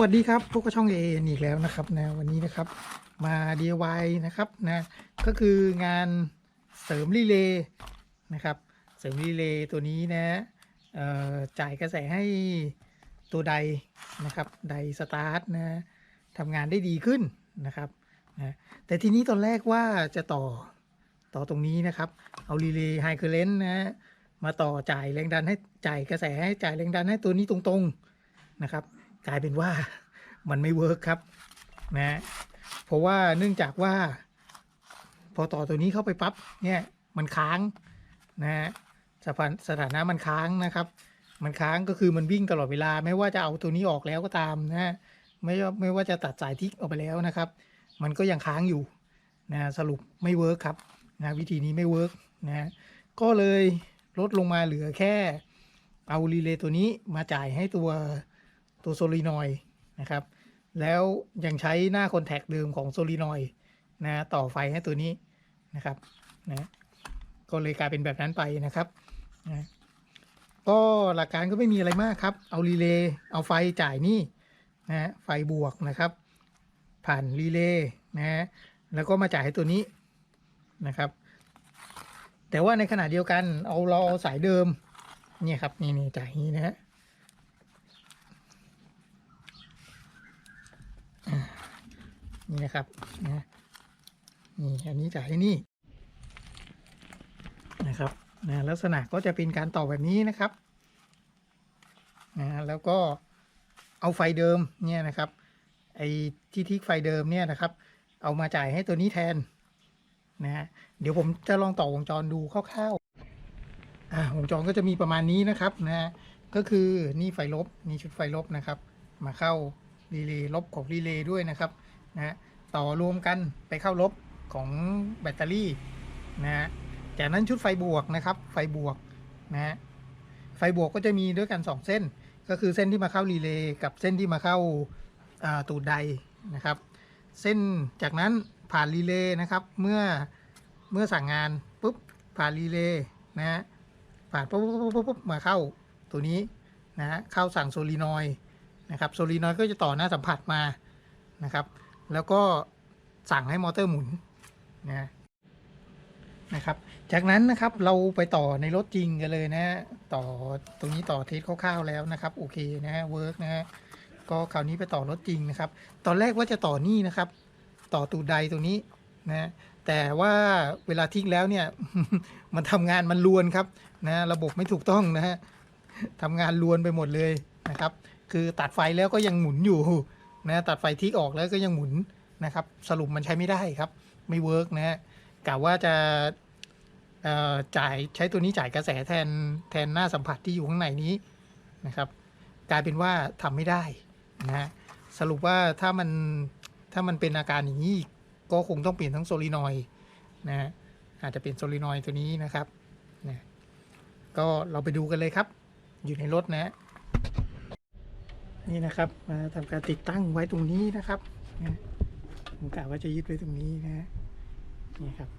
วัสดีครับพวกบช่องเออีกแล้วนะครับนะวันนี้นะครับมา DIY นะครับนะก็คืองานเสริมรีเลย์นะครับเสริมรีเลย์ตัวนี้นะจ่ายกระแสให้ตัวใดนะครับใดสตาร์ทนะทำงานได้ดีขึ้นนะครับนะแต่ทีนี้ตอนแรกว่าจะต่อต่อตรงนี้นะครับ เอารีเลย์ไฮเคอร์เรนต์นะมาต่อจ่ายแรงดันให้จ่ายกระแสให้จ่ายแรงดันให้ตัวนี้ตรงๆนะครับ กลายเป็นว่ามันไม่เวิร์กครับนะเพราะว่าเนื่องจากว่า พอต่อตัวนี้เข้าไปปั๊บเนี่ยมันค้างนะฮะสถานสถานะมันค้างนะครับ มันค้างก็คือมันวิ่งตลอดเวลา ไม่ว่าจะเอาตัวนี้ออกแล้วก็ตามนะฮะไม่ไม่ว่าจะตัดสายทิกออกไปแล้วนะครับ มันก็ยังค้างอยู่นะสรุปไม่เวิร์กครับนะวิธีนี้ไม่เวิร์กนะก็เลยลดลงมาเหลือแค่เอารีเลย์ตัวนี้มาจ่ายให้ตัว ตัวโซลีนอยด์นะครับ แล้วยังใช้หน้าคอนแทคเดิมของโซลีนอยด์นะต่อไฟให้ตัวนี้นะครับนะก็เลยกลายเป็นแบบนั้นไปนะครับนะก็หลักการก็ไม่มีอะไรมากครับ เอารีเลย์เอาไฟจ่ายนี่นะไฟบวกนะครับ ผ่านรีเลย์นะฮะแล้วก็มาจ่ายให้ตัวนี้นะครับ แต่ว่าในขณะเดียวกันเอาเราเอาสายเดิมเนี่ยครับนี่นี่จ่ายนี้นะฮะอ่า นี่นะครับนะนี่อันนี้จ่ายให้นี่นะครับนะลักษณะก็จะเป็นการต่อแบบนี้นะครับนะแล้วก็เอาไฟเดิมเนี่ยนะครับไอ้ที่ทิกไฟเดิมเนี่ยนะครับ เอามาจ่ายให้ตัวนี้แทนนะฮะเดี๋ยวผมจะลองต่อวงจรดูคร่าวๆอ่าวงจรก็จะมีประมาณนี้นะครับนะฮะก็คือนี่ไฟลบนี่ชุดไฟลบนะครับ มาเข้ารีเลย์ลบของรีเลย์ด้วยนะครับ นะฮะต่อรวมกันไปเข้าลบของแบตเตอรี่นะฮะจากนั้นชุดไฟบวกนะครับ ไฟบวกนะฮะไฟบวกก็จะมีด้วยกัน 2 เส้น ก็คือเส้นที่มาเข้ารีเลย์กับเส้นที่มาเข้าาตูดใดนะครับ เส้นจากนั้นผ่านรีเลย์นะครับ เมื่อเมื่อสั่งงานปุ๊บผ่านรีเลย์นะฮะผ่านปุ๊บปุ๊บปุ๊บปุ๊บมาเข้าตัวนี้นะฮะเข้าสั่งโซลีนอยด์นะครับโซลีนอยด์ก็จะต่อหน้าสัมผัสมานะครับ แล้วก็สั่งให้มอเตอร์หมุนนะนะครับ จากนั้นนะครับเราไปต่อในรถจริงกันเลยนะต่อตรงนี้ต่อเทสคร่าวๆแล้วนะครับโอเคนะฮะเวิร์กนะฮะก็คราวนี้ไปต่อรถจริงนะครับ ตอนแรกว่าจะต่อนี่นะครับ ต่อตูดใดตรงนี้นะแต่ว่าเวลาทิ้งแล้วเนี่ย มันทำงานมันลวนครับนะระบบไม่ถูกต้องนะฮะทำงานลวนไปหมดเลยนะครับ คือตัดไฟแล้วก็ยังหมุนอยู่ นะตัดไฟทิ้งออกแล้วก็ยังหมุนนะครับสรุปมันใช้ไม่ได้ครับ ไม่เวิร์กนะฮะกะว่าจะจ่ายใช้ตัวนี้จ่ายกระแสแทนแทนหน้าสัมผัสที่อยู่ข้างในนี้นะครับ กลายเป็นว่าทำไม่ได้นะฮะสรุปว่าถ้ามันถ้ามันเป็นอาการอย่างนี้ก็คงต้องเปลี่ยนทั้งโซลินอยด์นะฮะอาจจะเปลี่ยนโซลินอยด์ตัวนี้นะครับนะก็เราไปดูกันเลยครับ อยู่ในรถนะฮะ นี่นะครับ มาทำการติดตั้งไว้ตรงนี้นะครับนะผมกะว่าจะยึดไว้ตรงนี้นะนี่ครับ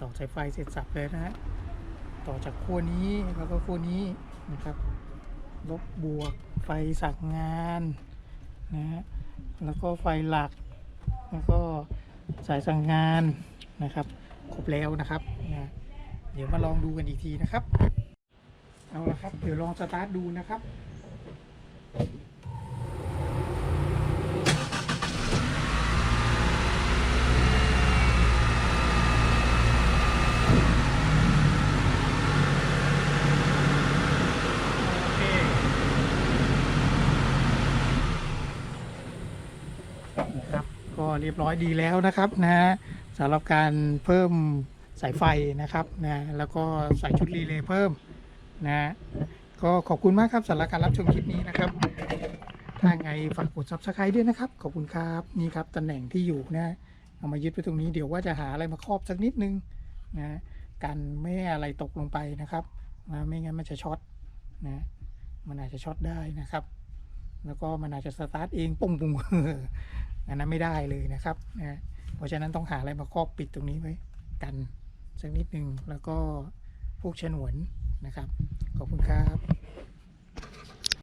ต่อสายไฟเสร็จสับเลยนะฮะต่อจากขั้วนี้แล้วก็ขั้วนี้นะครับลบบวกไฟสั่งานนะฮะแล้วก็ไฟหลัก แล้วก็สายสังงานนะครับครบแล้วนะครับนะเดี๋ยวมาลองดูกันอีกทีนะครับ เอาละครับ เดี๋ยวลองสตาร์ทดูนะครับ โอเค นะครับก็ เรียบร้อยดีแล้วนะครับนะสำหรับการเพิ่มสายไฟนะครับนะแล้วก็ใส่ชุดรีเลย์เพิ่มนะก็ขอบคุณมากครับสำหรับการรับชมคลิปนี้นะครับ ถ้าไงฝากกด subscribe ด้วยนะครับ ขอบคุณครับนี่ครับตำแหน่งที่อยู่นะเอามายึดไว้ตรงนี้เดี๋ยวว่าจะหาอะไรมาครอบสักนิดนึงนะกันไม่ให้อะไรตกลงไปนะครับนะไม่งั้นมันจะช็อตนะมันอาจจะช็อตได้นะครับ แล้วก็มันอาจจะสตาร์ทเองปุ่งปุ่งอันนั้นไม่ได้เลยนะครับนะเพราะฉะนั้นต้องหาอะไรมาครอบปิดตรงนี้ไว้กันสักนิดหนึ่งแล้วก็พวกฉนวนนะครับ ขอบคุณครับ